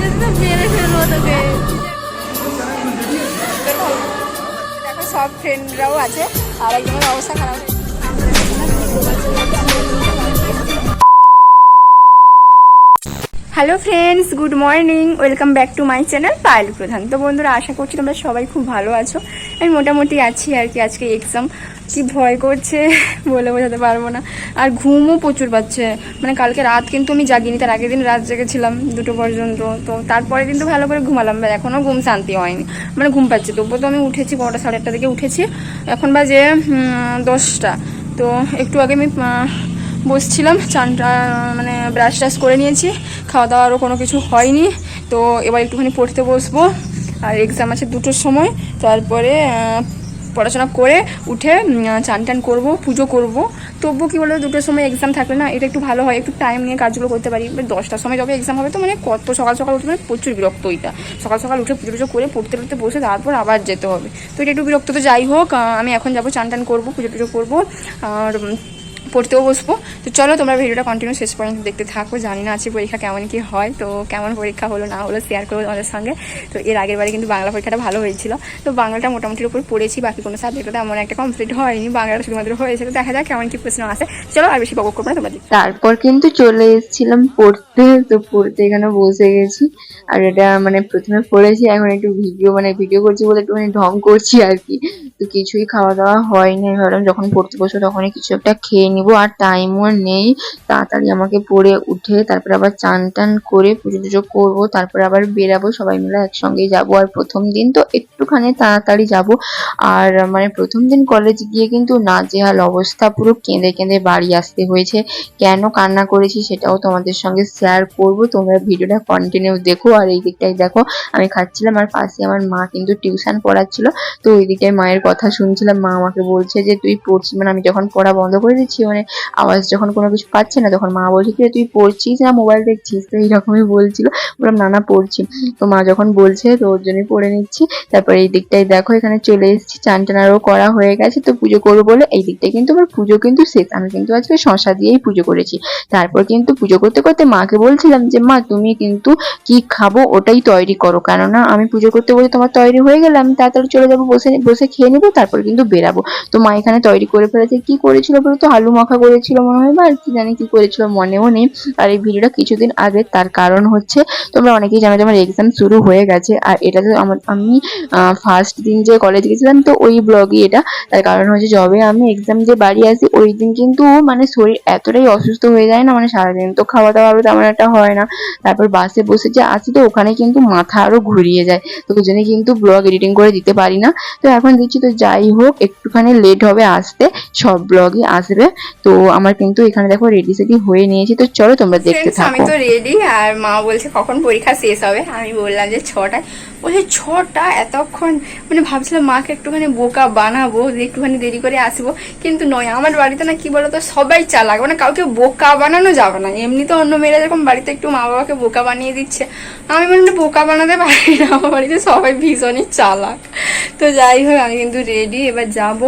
যদি তো মেরে ফেলব তোকে। সব ফ্রেন্ডরাও আছে আর একজনের অবস্থা খারাপ। Hello friends good morning welcome back to my channel Payel Pradhan তো বন্ধুরা, আশা করছি তোমরা সবাই খুব ভালো আছো। আমি মোটামুটি আছি আর কি আজকে এক্সাম কি ভয় করছে বলে বোঝাতে পারব না। আর ঘুমও প্রচুর পাচ্ছে। মানে কালকে রাত কিন্তু আমি জাগিনি, তার আগের দিন রাত জেগেছিলাম দুটো পর্যন্ত। তো তারপরে কিন্তু ভালো করে ঘুমালাম এখনও ঘুম শান্তি হয়নি। মানে ঘুম পাচ্ছে। তবুও তো আমি উঠেছি, বারোটা সাড়ে আটটা থেকে উঠেছি। এখন বাজে দশটা। তো একটু আগে আমি বসছিলাম চানটা মানে ব্রাশ ট্রাশ করে নিয়েছি, খাওয়া দাওয়া আরও কোনো কিছু হয়নি, তো এবার একটুখানি পড়তে বসবো, আর এক্সাম আছে দুটোর সময়, তারপরে পড়াশোনা করে উঠে চান টান করব, পুজো করব, তবুও কী বলব দুটোর সময় এক্সাম থাকলে না এটা একটু ভালো হয়, একটু টাইম নিয়ে কাজগুলো করতে পারি দশটার সময় যবে এক্সাম হবে তো মানে কত সকাল সকাল উঠে মানে প্রচুর বিরক্ত ওইটা সকাল সকাল উঠে পুজো টুজো করে পড়তে পড়তে বসে তারপর আবার যেতে হবে, তো এটা একটু বিরক্ত তো যাই হোক আমি এখন যাব, চান টান করব, পুজো টুজো করব, আর পড়তেও বসবো। তো চলো, তোমরা ভিডিওটা কন্টিনিউ শেষ পর্যন্ত দেখতে থাকো। জানি না আজকে পরীক্ষা কেমন কি হয়। তো কেমন পরীক্ষা হলো, না হলো শেয়ার করব তোমাদের সঙ্গে। তো এর আগের বারে কিন্তু বাংলা পরীক্ষাটা ভালো হয়েছিল। তো বাংলাটা মোটামুটির উপর পড়েছি, বাকি কোনো সাবজেক্টটা তেমন একটা কমপ্লিট হয়নি। বাংলাটা শুধুমাত্র হয়েছে। তো দেখা যাক কেমন কি প্রশ্ন আসে। চলো, আর বেশি বক করব না তোমরা দেখো। তারপর কিন্তু চলে এসেছিলাম পড়তে। তো পড়তে এখানে বসে গেছি। আর এটা মানে প্রথমে পড়েছি, এখন একটু ভিডিও মানে ভিডিও করছি বলে একটুখানি ঢং করছি আর কি। তো কিছুই খাওয়া দাওয়া হয়নি। ভাবলাম যখন পড়তে বসবো তখনই কিছু একটা খেয়ে নিবো আর টাইমও নেই। তাড়াতাড়ি আমাকে পড়ে উঠে, তারপরে আবার চান টান করে পুজো টুজো করব, তারপরে আবার বেরাবো, সবাই মিলে একসঙ্গেই যাব। আর প্রথম দিন তো একটুখানি তাড়াতাড়ি যাব। আর মানে প্রথম দিন কলেজ গিয়ে কিন্তু নাজেহাল অবস্থা, পুরো কেঁদে কেঁদে বাড়ি আসতে হয়েছে। কেন কান্না করেছি সেটাও তোমাদের সঙ্গে শেয়ার করব। তোমরা ভিডিওটা কন্টিনিউ দেখো, আর এই দিকটাই দেখো। আমি খাচ্ছিলাম, আর পাশে আমার মা কিন্তু টিউশন পড়াচ্ছিল। তো ওই দিকটায় মায়ের কথা শুনছিলাম। মা আমাকে বলছে যে, তুই পড়ছিস মানে আমি যখন পড়া বন্ধ করে দিচ্ছি মানে আওয়াজ যখন কোনো কিছু পাচ্ছে না, তখন মা বলছে যে তুই পড়ছিস না? মোবাইল দেখছিস তো? এইরকমই বলছিল। বললাম, না না, পড়ছি। তো মা যখন বলছে, তো ওর জন্যই পড়ে নিচ্ছি। তারপর এই দিকটাই দেখো, এখানে চলে এসেছি। চান টানারও করা হয়ে গেছে। তো পুজো করব বলে এই দিকটায় কিন্তু আমার পুজো কিন্তু শেষ। আমি কিন্তু আজকে শশা দিয়েই পুজো করেছি। তারপর কিন্তু পুজো করতে করতে মাকে বলছিলাম যে, মা, তুমি কিন্তু কি খাব ওটাই তৈরি করো। কেননা আমি পুজো করতে বলে তোমার তৈরি হয়ে গেলে আমি তাড়াতাড়ি চলে যাব, বসে বসে খেয়ে নেব, তারপর কিন্তু বেরাবো। তো মা এখানে তৈরি করে ফেলেছে। কি করেছিল বলো তো আলু মাখা করেছিল মনে হয়, বা কি জানি কি করেছিল মনেও নেই। আর এই ভিডিওটা কিছুদিন আগে তার কারণ হচ্ছে, তোমরা অনেকেই জানো যে আমার এক্সাম শুরু হয়ে গেছে, আর এটা তো আমার, আমি ফার্স্ট দিন যে কলেজ গেছিলাম, তো ওই ব্লগই এটা। তার কারণ হচ্ছে যবে আমি এক্সাম দিয়ে বাড়ি আসি, ওই দিন কিন্তু মানে শরীর এতটাই অসুস্থ হয়ে যায় না মানে সারাদিন তো খাওয়া দাওয়া তেমন একটা হয় না। তারপর বাসে বসে যে আসি, তো ওখানে কিন্তু মাথা আরও ঘুরিয়ে যায়। তো ওই জন্য কিন্তু ব্লগ এডিটিং করে দিতে পারি না। তো এখন দিচ্ছি, তো যাই হোক, একটুখানি লেট হবে আসতে, সব ব্লগই আসবে। তো আমার কিন্তু এখানে দেখো রেডি সেডি হয়ে নিয়েছি। তো চলো তোমরা দেখতে Friends, আমি তো রেডি আর মা বলছে কখন পরীক্ষা শেষ হবে। আমি বললাম যে ছটায়। বলছে ছটা? এতক্ষণ? মানে ভাবছিলাম মাকে একটুখানি বোকা বানাবো একটুখানি দেরি করে আসব। কিন্তু নয় আমার বাড়িতে না কি বলতো সবাই চালাক। মানে কাউকে বোকা বানানো যাবে না। এমনি তো অন্য মেয়েরা যেরকম বাড়িতে একটু মা বাবাকে বোকা বানিয়ে দিচ্ছে। আমি মানে বোকা বানাতে পারি না। আমার বাড়িতে সবাই ভীষণই চালাক। তো যাই হোক আমি কিন্তু রেডি এবার যাব।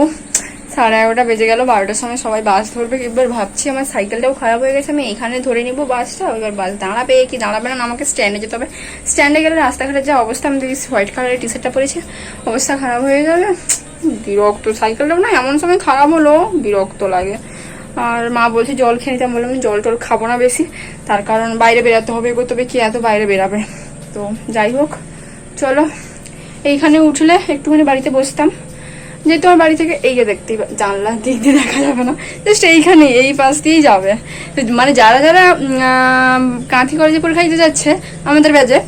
সাড়ে এগারোটা বেজে গেল, বারোটার সময় সবাই বাস ধরবে। এবার ভাবছি আমার সাইকেলটাও খারাপ হয়ে গেছে, আমি এখানে ধরে নিব বাসটা এবার বাস দাঁড়াবে কি দাঁড়াবে না আমাকে স্ট্যান্ডে যেতে হবে। স্ট্যান্ডে গেলে রাস্তাঘাটের যা অবস্থা, আমি দেখি হোয়াইট কালারের টি শার্টটা পরেছি, অবস্থা খারাপ হয়ে যাবে বিরক্ত সাইকেলটাও না এমন সময় খারাপ হলো, বিরক্ত লাগে। আর মা বলছে জল খেয়ে নিতাম, বললাম জল টল খাব না বেশি, তার কারণ বাইরে বেরাতে হবে এগোতে হবে কি এত বাইরে বেরাবে তো যাই হোক, চলো। এইখানে উঠলে একটুখানি বাড়িতে বসতাম। যেহেতু আমার বাড়ি থেকে এই যে দেখতে জানলা দিক দিয়ে দেখা যাবে না জাস্ট এইখানে এই পাশ দিয়েই যাবে। মানে যারা যারা কাঁথি কলেজে পরীক্ষা দিতে যাচ্ছে আমাদের ব্যাচে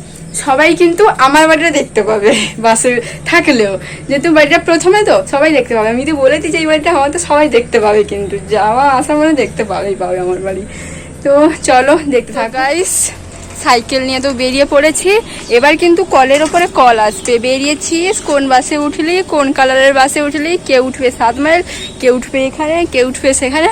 সবাই কিন্তু আমার বাড়িটা দেখতে পাবে, বাসে থাকলেও। যেহেতু বাড়িটা প্রথমে তো, সবাই দেখতে পাবে। আমি তো বলেছি যে এই বাড়িটা আমার তো সবাই দেখতে পাবে কিন্তু যাওয়া আসা মানে দেখতে পাবেই পাবে আমার বাড়ি। তো চলো, দেখতে থাকাইস সাইকেল নিয়ে তো বেরিয়ে পড়েছি। এবার কিন্তু কলের ওপরে কল আসবে। বেরিয়েছিস, কোন বাসে উঠলি, কোন কালারের বাসে উঠলি কেউ উঠবে সাত মাইল কেউ উঠবে এখানে কেউ উঠবে সেখানে।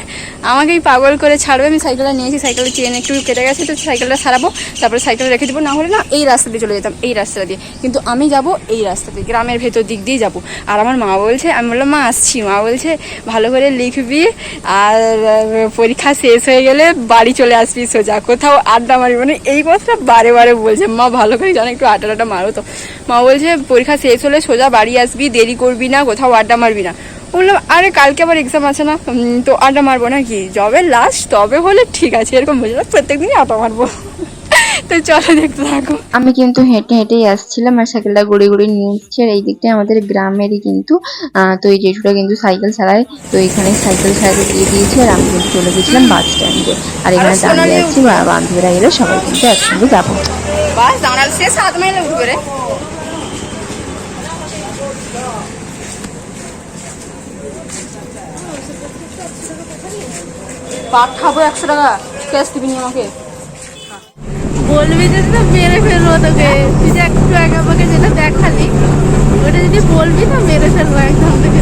আমাকেই পাগল করে ছাড়বে। আমি সাইকেলটা নিয়েছি সাইকেলের চেন একটু কেটে গেছে, তো সাইকেলটা সারাবো, তারপরে সাইকেল রেখে দেবো না হলে না এই রাস্তা দিয়ে চলে যেতাম, এই রাস্তা দিয়ে। কিন্তু আমি যাব এই রাস্তা দিয়ে, গ্রামের ভেতর দিক দিয়ে যাব। আর আমার মা বলছে, আমি বললাম, মা, আসছি। মা বলছে, ভালো করে লিখবি আর পরীক্ষা শেষ হয়ে গেলে বাড়ি চলে আসবি সোজা। কোথাও আড্ডা মারবি। মানে এই কথাটা বারে বারে বলছে, মা, ভালো করে জানো, একটু আটা টাটা মারো তো। মা বলছে, পরীক্ষা শেষ হলে সোজা বাড়ি আসবি, দেরি করবি না, কোথাও আড্ডা মারবি না। বললাম, আরে, কালকে আবার এক্সাম আছে না? তো আড্ডা মারবো না কি যবে লাস্ট তবে হলে ঠিক আছে। এরকম বলছিলাম প্রত্যেকদিনই আড্ডা মারবো। তো চলো দেখতে থাকো। আমি কিন্তু হেঁটে হেঁটেই আসছিলাম আর সাইকেলটা ঘুরে ঘুরে নিয়ে এসেছি আর এই দিকটায় আমাদের গ্রামেরই কিন্তু আহ, তো এই জেঠুটা কিন্তু সাইকেল চালায় তো এখানে সাইকেল চালাতে দিয়ে দিয়েছি আর আমি কিন্তু চলে গেছিলাম বাস স্ট্যান্ডে। আর এখানে দাঁড়িয়ে আছি বান্ধবীরা এলে সবাই কিন্তু একসঙ্গে যাব। বাস দাঁড়াল সে সাত মাইলে উঠবে রে। পাট খাব একশো টাকা ক্যাশ দিবি আমাকে? বলবি যদি তো মেরে ফেলব তোকে। তুই যে একটু আগে আমাকে যেটা দেখালি, ওটা যদি বলবি না মেরে ফেলব একদম। তোকে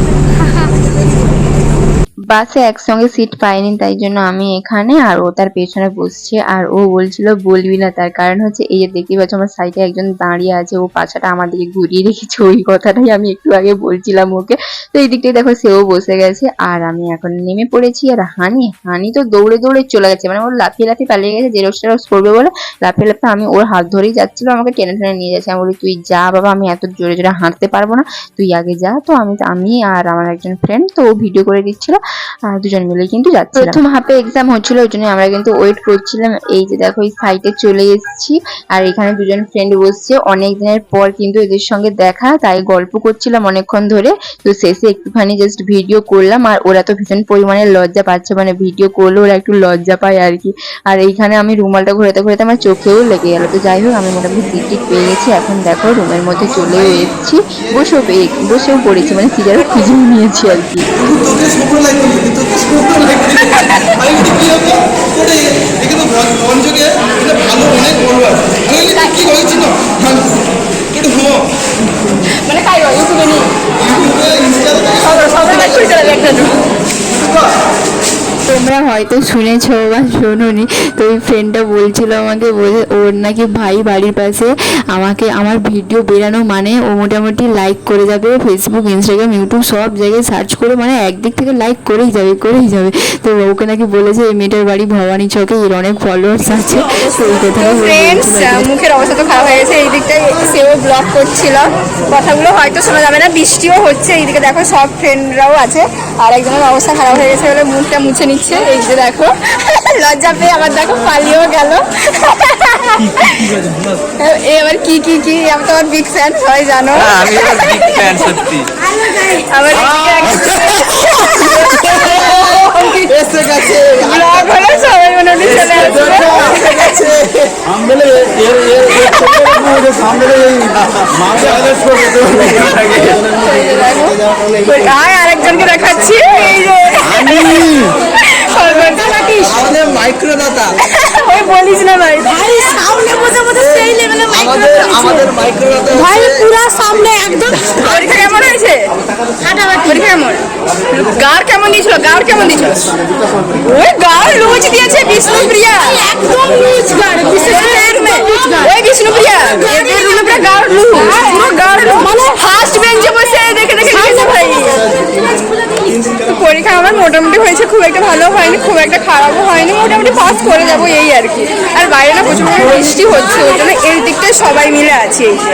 বাসে একসঙ্গে সিট পাইনি, তাই জন্য আমি এখানে আর ও তার পেছনে বসছে। আর ও বলছিল, বলবি না। তার কারণ হচ্ছে, এই যে দেখতে পাচ্ছ, আমার সাইডে একজন দাঁড়িয়ে আছে, ও পাছাটা আমার দিকে ঘুরিয়ে রেখেছে। ওই কথাটাই আমি একটু আগে বলছিলাম ওকে। তো এই দিকটাই দেখো, সেও বসে গেছে, আর আমি এখন নেমে পড়েছি। আর হানি হানি তো দৌড়ে দৌড়ে চলে গেছে। মানে ওর লাফিয়ে লাফিয়ে পালিয়ে গেছে, যে জেরক্স টেরক্স করবে বলে লাফিয়ে লাফিয়ে আমি ওর হাত ধরেই যাচ্ছিল, আমাকে টেনে টেনে নিয়ে যাচ্ছে। আমি বলি, তুই যা বাবা, আমি এত জোরে জোরে হাঁটতে পারব না। তুই আগে যা। তো আমি আমি আর আমার একজন ফ্রেন্ড তো ও ভিডিও করে দিচ্ছিল। দুজন মিলে কিন্তু যাচ্ছিলাম। প্রথম হাফে এক্সাম হচ্ছিল, ওই জন্য আমরা কিন্তু ওয়েট করছিলাম। এই যে দেখো, এই সাইটে চলে এসেছি আর এখানে দুজন ফ্রেন্ড বসছে। অনেক দিনের পর কিন্তু এদের সঙ্গে দেখা, তাই গল্প করছিলাম অনেকক্ষণ ধরে। তো শেষে একটুখানি জাস্ট ভিডিও করলাম। আর ওরা তো ভীষণ পরিমাণে লজ্জা পাচ্ছে মানে ভিডিও করলে ওরা একটু লজ্জা পায় আর কি। আর এইখানে আমি রুমালটা ঘোরাতে ঘোরাতে আমার চোখেও লেগে গেল। তো যাই হোক, আমি মোটামুটি সিট টিট পেয়ে গেছি। এখন দেখো, রুমের মধ্যে চলেও এসেছি। বসেও পেয়ে বসেও পড়েছি মানে সিজারও খুঁজেও নিয়েছি আর কি। তোকে সুন্দর লাগবে আমি বলি কি হবে তোরে এখানে মঞ্চকে এটা ভালো অনেক বড় আছে আমি বলি কি হয়েছিল একটু হো মানে কাই ইউটিউবে নি ইউটিউবে ইনস্টাতে সবাই সবাই চালাবে একটা তোমরা হয়তো শুনেছো বা শোনোনি তো ওই ফ্রেন্ডটা বলছিল আমাকে বলে ওর নাকি ভাই বাড়ির পাশে আমাকে আমার ভিডিও বেরানো মানে ও মোটামুটি লাইক করে যাবে ফেসবুক ইনস্টাগ্রাম ইউটিউব সব জায়গায় সার্চ করে মানে একদিক থেকে লাইক করেই যাবে করেই যাবে। তো ওকে নাকি বলেছে এই মেয়েটার বাড়ি ভবানী চকে এর অনেক ফলোয়ার্স আছে। তো ওই ফ্রেন্ডস মুখের অবস্থা তো খারাপ হয়ে গেছে এই দিকটায় সেও ব্লগ করছিল। কথাগুলো হয়তো শোনা যাবে না বৃষ্টিও হচ্ছে এইদিকে দেখো সব ফ্রেন্ডরাও আছে আর একজনের অবস্থা খারাপ হয়ে গেছে বলে মুখটা মুছে নিচ্ছে। এই যে দেখো লজ্জা পেয়ে আবার দেখো পালিয়েও গেল এবার কি কি কি আমি তো আমার বিগ ফ্যান সবাই জানো আমি বিগ ফ্যান সত্যি আবার এসে গেছে ব্লগ হলো সবাই মোটামুটি চলে আসবে সামনে এর এর এর সামনে মাঝে আদেশ করবে তো আর আরেকজনকে দেখাচ্ছি এই যে আমাদের মাইক্রোদাতা। ওই বলিস না ভাই। ভাই সামনে বসে বসে সেই লেভেলে আমাদের আমাদের মাইক্রোদাতা ভাই পুরো সামনে একদম পরীক্ষা কেমন হয়েছে? পরীক্ষা কেমন? গার কেমন দিয়েছিল? গার কেমন দিয়েছিল? ওই গার লুজ দিয়েছে বিষ্ণুপ্রিয়া। একদম লুজ লুজ গাড় ওই বিষ্ণুপ্রিয়া। এদের রুমে পুরো গার লুজ। পুরো গার মানে ফার্স্ট বেঞ্চে বসে দেখে দেখে লিখেছে ভাই পরীক্ষা আমার মোটামুটি হয়েছে, খুব একটা ভালো হয়নি, খুব একটা খারাপও হয়নি, মোটামুটি পাস করে যাব এই আর কি। আর বাইরে না প্রচুর বৃষ্টি হচ্ছে, ওই জন্য এই দিকটায় সবাই মিলে আছে এই যে।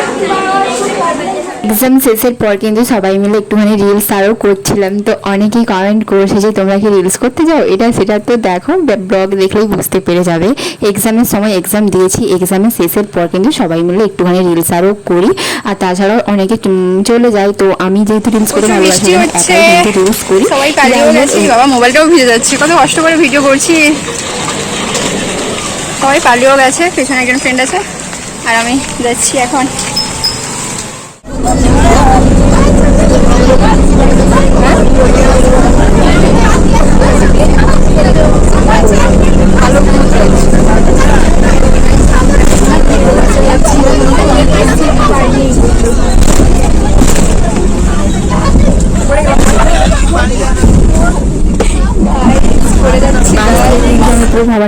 এক্সাম শেষের পর কিন্তু সবাই মিলে একটুখানি রিলস আরও করছিলাম। তো অনেকেই কমেন্ট করেছে যে তোমরা কি রিলস করতে যাও? এটা সেটা তো দেখো ব্লগ দেখলেই বুঝতে পেরে যাবে। এক্সামের সময় এক্সাম দিয়েছি। এক্সামের শেষের পর কিন্তু সবাই মিলে একটুখানি রিলস আরও করি। আর তাছাড়াও অনেকে চলে যায়। তো আমি যেহেতু রিলস করে প্রচুর ভালোবাসি রিলস করি সবাই বাবা মোবাইলটাও ভিজে যাচ্ছে। কত কষ্ট করে ভিডিও করছি। সবাই পালিয়েও গেছে। পেছনে একজন ফ্রেন্ড আছে। আর আমি যাচ্ছি এখন। বাস থেকে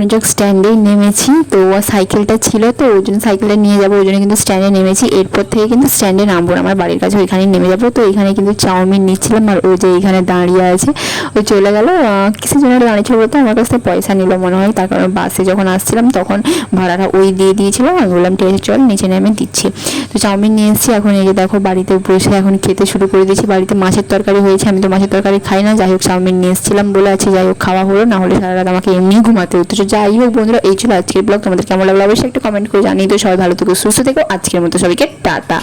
বাণিজ্য স্ট্যান্ডেই নেমেছি। তো সাইকেলটা ছিল, তো ওই জন্য সাইকেলটা নিয়ে যাব, ওই জন্য কিন্তু স্ট্যান্ডে নেমেছি। এরপর থেকে কিন্তু স্ট্যান্ডে নামবো আমার বাড়ির কাছে ওইখানেই নেমে যাব। তো এখানে কিন্তু চাউমিন নিচ্ছিলাম, আর ও যে এখানে দাঁড়িয়ে আছে ওই চলে গেল। কিসের জন্য দাঁড়িয়েছিল বলতে আমার কাছ থেকে পয়সা নিল মনে হয়, তার কারণ বাসে যখন আসছিলাম তখন ভাড়াটা ওই দিয়ে দিয়েছিল। আমি বললাম, ঠিক আছে, চল, নিচে নেমে দিচ্ছি। তো চাউমিন নিয়ে এসেছি। এখন এই যে দেখো, বাড়িতে বসে এখন খেতে শুরু করে দিয়েছি। বাড়িতে মাছের তরকারি হয়েছে, আমি তো মাছের তরকারি খাই না। যাই হোক, চাউমিন নিয়ে এসেছিলাম বলে আছে, যাই হোক, খাওয়া হলো। না হলে সারা রাত আমাকে এমনি ঘুমাতে হতো। যাই হোক বন্ধুরা, এই ছিল আজকের ব্লগ তোমাদের কেমন লাগল অবশ্যই একটা কমেন্ট করে জানিয়ে তো সবাই ভালো থেকো, সুস্থ থেকো। আজকের মতো সবাইকে টাটা।